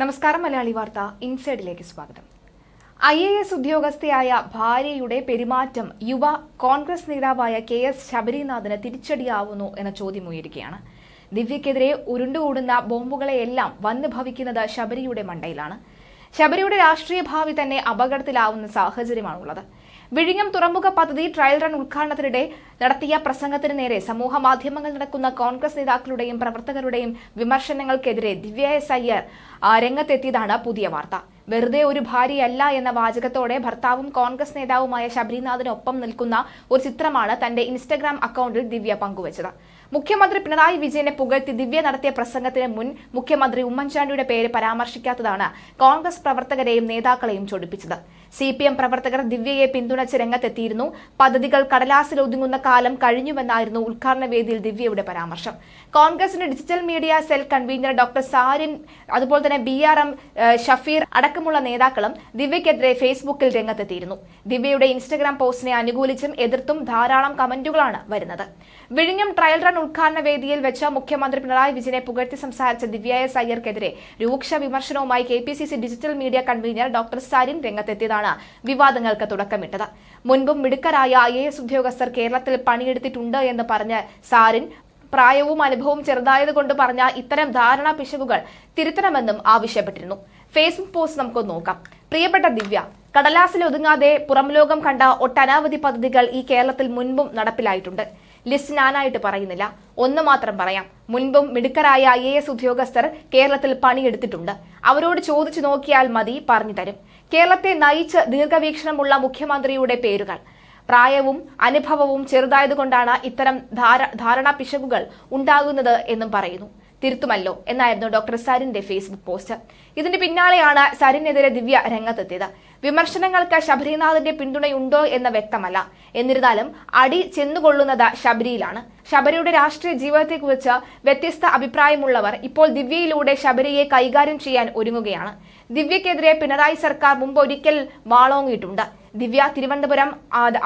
നമസ്കാരം മലയാളി വാർത്ത ഇൻസൈഡിലേക്ക് സ്വാഗതം. ഐ എ എസ് ഉദ്യോഗസ്ഥയായ ഭാര്യയുടെ പെരുമാറ്റം യുവ കോൺഗ്രസ് നേതാവായ കെ എസ് ശബരിനാഥന് തിരിച്ചടിയാവുന്നു എന്ന ചോദ്യം ഉയരുകയാണ്. ദിവ്യക്കെതിരെ ഉരുണ്ടുകൂടുന്ന ബോംബുകളെയെല്ലാം വന്നു ഭവിക്കുന്നത് ശബരിയുടെ മണ്ടയിലാണ്. ശബരിയുടെ രാഷ്ട്രീയ ഭാവി തന്നെ അപകടത്തിലാവുന്ന സാഹചര്യമാണുള്ളത്. വിഴിഞ്ഞം തുറമുഖ പദ്ധതി ട്രയൽ റൺ ഉദ്ഘാടനത്തിനിടെ നടത്തിയ പ്രസംഗത്തിന് നേരെ സമൂഹ മാധ്യമങ്ങൾ നടക്കുന്ന കോൺഗ്രസ് നേതാക്കളുടെയും പ്രവർത്തകരുടെയും വിമർശനങ്ങൾക്കെതിരെ ദിവ്യ എസ് അയ്യർ രംഗത്തെത്തിയതാണ് പുതിയ വാർത്ത. വെറുതെ ഒരു ഭാര്യയല്ല എന്ന വാചകത്തോടെ ഭർത്താവും കോൺഗ്രസ് നേതാവുമായ ശബരിനാഥിനൊപ്പം നിൽക്കുന്ന ഒരു ചിത്രമാണ് തന്റെ ഇൻസ്റ്റഗ്രാം അക്കൗണ്ടിൽ ദിവ്യ പങ്കുവച്ചത്. മുഖ്യമന്ത്രി പിണറായി വിജയനെ പുകഴ്ത്തി ദിവ്യ നടത്തിയ പ്രസംഗത്തിന് മുൻ മുഖ്യമന്ത്രി ഉമ്മൻചാണ്ടിയുടെ പേര് പരാമർശിക്കാത്തതാണ് കോൺഗ്രസ് പ്രവർത്തകരെയും നേതാക്കളെയും ചൊടിപ്പിച്ചത്. സി പി എം പ്രവർത്തകർ ദിവ്യയെ പിന്തുണച്ച് രംഗത്തെത്തിയിരുന്നു. പദ്ധതികൾ കടലാസിൽ ഒതുങ്ങുന്ന കാലം കഴിഞ്ഞുവെന്നായിരുന്നു ഉദ്ഘാടന വേദിയിൽ ദിവ്യയുടെ പരാമർശം. കോൺഗ്രസിന്റെ digital media cell convener doctor Sarin അതുപോലെ തന്നെ ബി ആർ എം ഷഫീർ അടക്കമുള്ള നേതാക്കളും ദിവ്യക്കെതിരെ ഫേസ്ബുക്കിൽ രംഗത്തെത്തിയിരുന്നു. ദിവ്യയുടെ ഇൻസ്റ്റഗ്രാം പോസ്റ്റിനെ അനുകൂലിച്ചും എതിർത്തും ധാരാളം കമന്റുകളാണ് വരുന്നത്. വിഴിഞ്ഞം ട്രയൽ റൺ ഉദ്ഘാടന വേദിയിൽ വെച്ച് മുഖ്യമന്ത്രി പിണറായി വിജയനെ പുകഴ്ത്തി സംസാരിച്ച ദിവ്യ എസ് അയ്യർക്കെതിരെ രൂക്ഷ വിമർശനവുമായി K P C C digital media convener doctor Sarin രംഗത്തെത്തിയതാണ് വിവാദങ്ങൾക്ക് തുടക്കമിട്ടത്. മുൻപും മിടുക്കരായ ഐ എ എസ് ഉദ്യോഗസ്ഥർ കേരളത്തിൽ പണിയെടുത്തിട്ടുണ്ട് എന്ന് പറഞ്ഞ് സാരിൻ പ്രായവും അനുഭവവും ചെറുതായതുകൊണ്ട് പറഞ്ഞ ഇത്തരം ധാരണാ പിശകുകൾ തിരുത്തണമെന്നും ആവശ്യപ്പെട്ടിരുന്നു. ഫേസ്ബുക്ക് പോസ്റ്റ് നമുക്ക് നോക്കാം. പ്രിയപ്പെട്ട ദിവ്യ കടലാസിൽ ഒതുങ്ങാതെ പുറംലോകം കണ്ട ഒട്ടനവധി പദ്ധതികൾ ഈ കേരളത്തിൽ മുൻപും നടപ്പിലായിട്ടുണ്ട്. ലിസ്റ്റ് ഞാനായിട്ട് പറയുന്നില്ല. ഒന്ന് മാത്രം പറയാം. മുൻപും മിടുക്കരായ ഐ എ എസ് ഉദ്യോഗസ്ഥർ കേരളത്തിൽ പണിയെടുത്തിട്ടുണ്ട്. അവരോട് ചോദിച്ചു നോക്കിയാൽ മതി പറഞ്ഞു തരും. കേരളത്തെ നയിച്ച് ദീർഘവീക്ഷണമുള്ള മുഖ്യമന്ത്രിയുടെ പേരുകൾ. പ്രായവും അനുഭവവും ചെറുതായതുകൊണ്ടാണ് ഇത്തരം ധാര ധാരണാ പിശകുകൾ ഉണ്ടാകുന്നത് എന്നും പറയുന്നു. തിരുത്തുമല്ലോ എന്നായിരുന്നു ഡോക്ടർ സരിന്റെ ഫേസ്ബുക്ക് പോസ്റ്റ്. ഇതിന് പിന്നാലെയാണ് സരിനെതിരെ ദിവ്യ രംഗത്തെത്തിയത്. വിമർശനങ്ങൾക്ക് ശബരിനാഥിന്റെ പിന്തുണയുണ്ടോ എന്ന് വ്യക്തമല്ല. എന്നിരുന്നാലും അടി ചെന്നുകൊള്ളുന്നത് ശബരിയിലാണ്. ശബരിയുടെ രാഷ്ട്രീയ ജീവിതത്തെക്കുറിച്ച് വ്യത്യസ്ത അഭിപ്രായമുള്ളവർ ഇപ്പോൾ ദിവ്യയിലൂടെ ശബരിയെ കൈകാര്യം ചെയ്യാൻ ഒരുങ്ങുകയാണ്. ദിവ്യക്കെതിരെ പിണറായി സർക്കാർ മുമ്പ് ഒരിക്കൽ വാളോങ്ങിയിട്ടുണ്ട്. Divya Thiruvananthapuram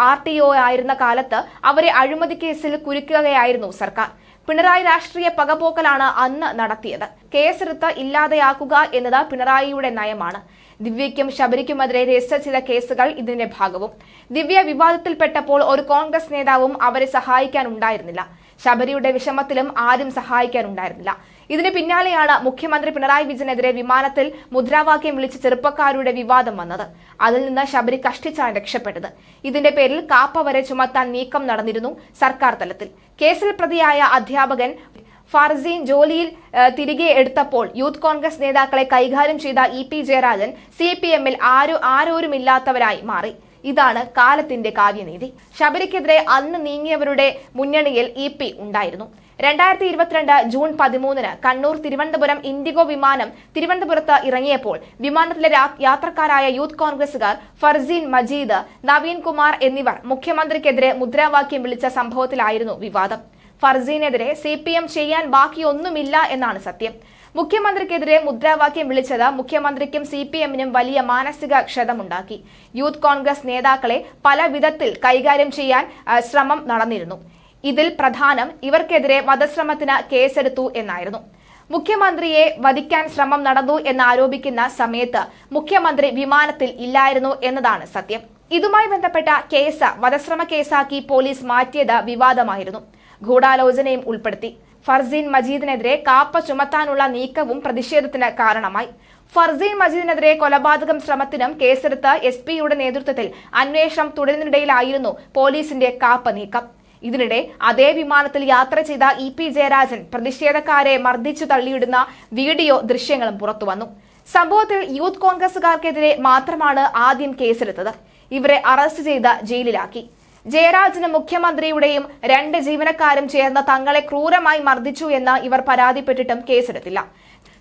R T O ആയിരുന്ന കാലത്ത് അവരെ അഴിമതി കേസിൽ കുരുക്കുകയായിരുന്നു സർക്കാർ. പിണറായി രാഷ്ട്രീയ പകപോക്കലാണ് അന്ന് നടത്തിയത്. കേസെടുത്ത് ഇല്ലാതെയാക്കുക എന്നത് പിണറായിയുടെ നയമാണ്. ദിവ്യയ്ക്കും ശബരിക്കുമെതിരെ രജിസ്റ്റർ ചെയ്ത കേസുകൾ ഇതിന്റെ ഭാഗവും. ദിവ്യ വിവാദത്തിൽപ്പെട്ടപ്പോൾ ഒരു കോൺഗ്രസ് നേതാവും അവരെ സഹായിക്കാനുണ്ടായിരുന്നില്ല. ശബരിയുടെ വിഷമത്തിലും ആരും സഹായിക്കാനുണ്ടായിരുന്നില്ല. ഇതിന് പിന്നാലെയാണ് മുഖ്യമന്ത്രി പിണറായി വിജയനെതിരെ വിമാനത്തിൽ മുദ്രാവാക്യം വിളിച്ച ചെറുപ്പക്കാരുടെ വിവാദം വന്നത്. അതിൽ നിന്ന് ശബരി കഷ്ടിച്ചാണ് രക്ഷപ്പെട്ടത്. ഇതിന്റെ പേരിൽ കാപ്പ വരെ ചുമത്താൻ നീക്കം നടന്നിരുന്നു സർക്കാർ തലത്തിൽ. കേസിൽ പ്രതിയായ അധ്യാപകൻ ഫർസീൻ ജോലിയിൽ തിരികെ എടുത്തപ്പോൾ യൂത്ത് കോൺഗ്രസ് നേതാക്കളെ കൈകാര്യം ചെയ്ത E P Jayarajan C P എമ്മിൽ ആരും ആരോരുമില്ലാത്തവരായി മാറി. ഇതാണ് കാലത്തിന്റെ കാവ്യനീതി. ശബരിക്കെതിരെ അന്ന് നീങ്ങിയവരുടെ മുന്നണിയിൽ ഇ പി ഉണ്ടായിരുന്നു. രണ്ടായിരത്തി ഇരുപത്തിരണ്ട് ജൂൺ പതിമൂന്നിന് കണ്ണൂർ തിരുവനന്തപുരം ഇൻഡിഗോ വിമാനം തിരുവനന്തപുരത്ത് ഇറങ്ങിയപ്പോൾ വിമാനത്തിലെ യാത്രക്കാരായ യൂത്ത് കോൺഗ്രസുകാർ ഫർസീൻ മജീദ് നവീൻ കുമാർ എന്നിവർ മുഖ്യമന്ത്രിക്കെതിരെ മുദ്രാവാക്യം വിളിച്ച സംഭവത്തിലായിരുന്നു വിവാദം. ഫർസീനെതിരെ സി പി എം ചെയ്യാൻ ബാക്കിയൊന്നുമില്ല എന്നാണ് സത്യം. മുഖ്യമന്ത്രിക്കെതിരെ മുദ്രാവാക്യം വിളിച്ചത് മുഖ്യമന്ത്രിക്കും സി പി എമ്മിനും വലിയ മാനസിക ക്ഷതമുണ്ടാക്കി. യൂത്ത് കോൺഗ്രസ് നേതാക്കളെ പല വിധത്തിൽ കൈകാര്യം ചെയ്യാൻ ശ്രമം നടന്നിരുന്നു. ഇതിൽ പ്രധാനം ഇവർക്കെതിരെ വധശ്രമത്തിന് കേസെടുത്തു എന്നായിരുന്നു. മുഖ്യമന്ത്രിയെ വധിക്കാൻ ശ്രമം നടന്നു എന്ന് ആരോപിക്കുന്ന സമയത്ത് മുഖ്യമന്ത്രി വിമാനത്തിൽ ഇല്ലായിരുന്നു എന്നതാണ് സത്യം. ഇതുമായി ബന്ധപ്പെട്ട കേസ് വധശ്രമ കേസാക്കി പോലീസ് മാറ്റിയത് വിവാദമായിരുന്നു. ഗൂഢാലോചനയും ഉൾപ്പെടുത്തി. ഫർസീൻ മജീദിനെതിരെ കാപ്പ ചുമത്താനുള്ള നീക്കവും പ്രതിഷേധത്തിന് കാരണമായി. ഫർസീൻ മജീദിനെതിരെ കൊലപാതകം ശ്രമത്തിനും കേസെടുത്ത എസ് പിയുടെ നേതൃത്വത്തിൽ അന്വേഷണം തുടരുന്നതിനിടയിലായിരുന്നു പോലീസിന്റെ കാപ്പ നീക്കം. ഇതിനിടെ അതേ വിമാനത്തിൽ യാത്ര ചെയ്ത ഇ പി ജയരാജൻ പ്രതിഷേധക്കാരെ മർദ്ദിച്ചു തള്ളിയിടുന്ന വീഡിയോ ദൃശ്യങ്ങളും പുറത്തുവന്നു സംഭവത്തിൽ യൂത്ത് കോൺഗ്രസുകാർക്കെതിരെ മാത്രമാണ് ആദ്യം കേസെടുത്തത്. ഇവരെ അറസ്റ്റ് ചെയ്ത് ജയിലിലാക്കി. ജയരാജനും മുഖ്യമന്ത്രിയുടെയും രണ്ട് ജീവനക്കാരും ചേർന്ന് തങ്ങളെ ക്രൂരമായി മർദ്ദിച്ചു എന്ന് ഇവർ പരാതിപ്പെട്ടിട്ടും കേസെടുത്തില്ല.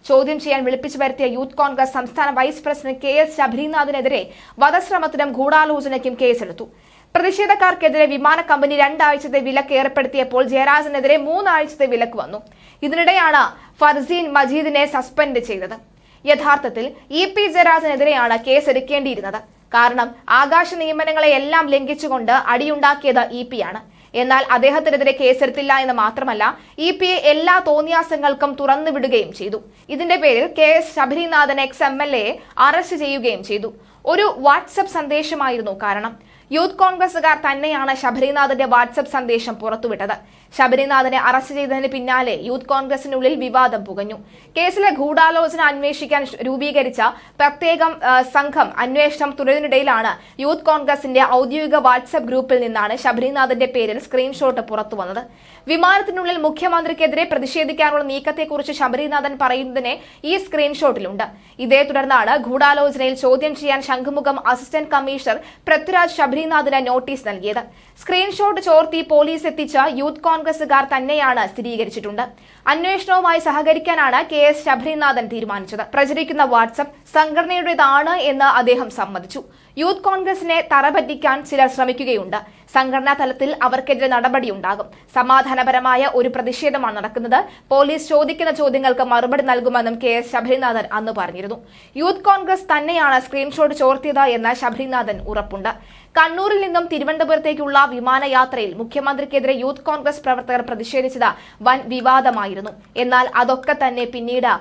ചോദ്യം ചെയ്യാൻ വിളിപ്പിച്ചു വരുത്തിയ യൂത്ത് കോൺഗ്രസ് സംസ്ഥാന വൈസ് പ്രസിഡന്റ് കെ എസ് ശബരിനാഥിനെതിരെ വധശ്രമത്തിനും ഗൂഢാലോചനയ്ക്കും കേസെടുത്തു. പ്രതിഷേധക്കാർക്കെതിരെ വിമാന കമ്പനി രണ്ടാഴ്ചത്തെ വിലക്ക് ഏർപ്പെടുത്തിയപ്പോൾ ജയരാജനെതിരെ മൂന്നാഴ്ചത്തെ വിലക്ക് വന്നു. ഇതിനിടെയാണ് ഫർസീൻ മജീദിനെ സസ്പെൻഡ് ചെയ്തത്. യഥാർത്ഥത്തിൽ ഇ പി ജയരാജനെതിരെയാണ് കേസെടുക്കേണ്ടിയിരുന്നത്. കാരണം ആകാശ നിയമനങ്ങളെ എല്ലാം ലംഘിച്ചുകൊണ്ട് അടിയുണ്ടാക്കിയത് ഇ പി ആണ്. എന്നാൽ അദ്ദേഹത്തിനെതിരെ കേസെടുത്തില്ല എന്ന് മാത്രമല്ല ഇ പി എ എല്ലാ തോന്നിയാസങ്ങൾക്കും തുറന്നുവിടുകയും ചെയ്തു. ഇതിന്റെ പേരിൽ K S Sabarinathan ex M L A arrest ചെയ്യുകയും ചെയ്തു. ഒരു വാട്സപ്പ് സന്ദേശമായിരുന്നു കാരണം. യൂത്ത് കോൺഗ്രസുകാർ തന്നെയാണ് ശബരിനാഥന്റെ വാട്സപ്പ് സന്ദേശം പുറത്തുവിട്ടത്. ശബരിനാഥനെ അറസ്റ്റ് ചെയ്തതിന് പിന്നാലെ യൂത്ത് കോൺഗ്രസിനുള്ളിൽ വിവാദം പുകഞ്ഞു. കേസിലെ ഗൂഢാലോചന അന്വേഷിക്കാൻ രൂപീകരിച്ച പ്രത്യേകം സംഘം അന്വേഷണം തുടരുന്നിടയിലാണ് യൂത്ത് കോൺഗ്രസിന്റെ ഔദ്യോഗിക വാട്സപ്പ് ഗ്രൂപ്പിൽ നിന്നാണ് ശബരിനാഥന്റെ പേരിൽ സ്ക്രീൻഷോട്ട് പുറത്തുവന്നത് വിമാനത്തിനുള്ളിൽ മുഖ്യമന്ത്രിക്കെതിരെ പ്രതിഷേധിക്കാനുള്ള നീക്കത്തെക്കുറിച്ച് ശബരിനാഥൻ പറയുന്നതിനെ ഈ സ്ക്രീൻഷോട്ടിലുണ്ട്. ഇതേ തുടർന്നാണ് ഗൂഢാലോചനയിൽ ചോദ്യം ചെയ്യാൻ ശംഖുമുഖം അസിസ്റ്റന്റ് കമ്മീഷണർ പൃഥ്വിരാജ് ശബരിനാഥിന് നോട്ടീസ് നൽകിയത്. സ്ക്രീൻഷോട്ട് ചോർത്തി പോലീസ് എത്തിച്ച യൂത്ത് കോൺഗ്രസുകാർ തന്നെയാണ് സ്ഥിരീകരിച്ചിട്ടുണ്ട്. അന്വേഷണവുമായി സഹകരിക്കാനാണ് കെ എസ് ശബരിനാഥൻ തീരുമാനിച്ചത്. പ്രചരിക്കുന്ന വാട്സപ്പ് സംഘടനയുടേതാണ് എന്ന് അദ്ദേഹം സമ്മതിച്ചു. യൂത്ത് കോൺഗ്രസിനെ തറപറ്റിക്കാൻ ചിലർ ശ്രമിക്കുകയുണ്ട്. സംഘടനാ തലത്തിൽ അവർക്കെതിരെ നടപടിയുണ്ടാകും സമാധാനപരമായ ഒരു പ്രതിഷേധമാണ് നടക്കുന്നത്. പോലീസ് ചോദിക്കുന്ന ചോദ്യങ്ങൾക്ക് മറുപടി നൽകുമെന്നും കെ എസ് ശബരിനാഥൻ അന്ന് പറഞ്ഞിരുന്നു. യൂത്ത് കോൺഗ്രസ് തന്നെയാണ് സ്ക്രീൻഷോട്ട് ചോർത്തിയത് എന്ന് ശബരിനാഥൻ ഉറപ്പുണ്ട്. കണ്ണൂരിൽ നിന്നും തിരുവനന്തപുരത്തേക്കുള്ള വിമാനയാത്രയിൽ മുഖ്യമന്ത്രിക്കെതിരെ യൂത്ത് കോൺഗ്രസ് പ്രവർത്തകർ പ്രതിഷേധിച്ചത് വൻ വിവാദമായിരുന്നു. എന്നാൽ അതൊക്കെ തന്നെ പിന്നീട്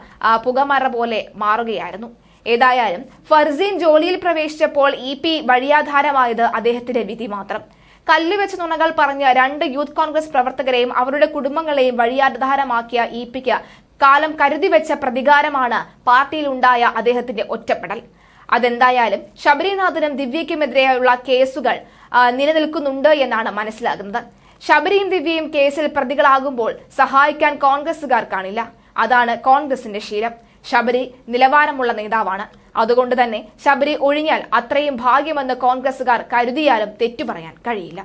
പുകമറ പോലെ മാറുകയായിരുന്നു. ഏതായാലും ഫർസീൻ ജോലിയിൽ പ്രവേശിച്ചപ്പോൾ ഇ പി വഴിയാധാരമായത് അദ്ദേഹത്തിന്റെ വിധി മാത്രം. കല്ലുവെച്ച നുണകൾ പറഞ്ഞ് രണ്ട് യൂത്ത് കോൺഗ്രസ് പ്രവർത്തകരെയും അവരുടെ കുടുംബങ്ങളെയും വഴിയാധാരമാക്കിയ ഇ പിക്ക് കാലം കരുതി വെച്ച പ്രതികാരമാണ് പാർട്ടിയിലുണ്ടായ അദ്ദേഹത്തിന്റെ ഒറ്റപ്പെടൽ. അതെന്തായാലും ശബരിനാഥനും ദിവ്യയ്ക്കുമെതിരെയുള്ള കേസുകൾ നിലനിൽക്കുന്നുണ്ട് എന്നാണ് മനസ്സിലാകുന്നത്. ശബരിയും ദിവ്യയും കേസിൽ പ്രതികളാകുമ്പോൾ സഹായിക്കാൻ കോൺഗ്രസുകാർ കാണില്ല. അതാണ് കോൺഗ്രസിന്റെ ശീലം. ശബരി നിലവാരമുള്ള നേതാവാണ്. അതുകൊണ്ട് തന്നെ ശബരി ഒഴിഞ്ഞാൽ അത്രയും ഭാഗ്യമെന്ന് കോൺഗ്രസുകാർ കരുതിയാലും തെറ്റു പറയാൻ കഴിയില്ല.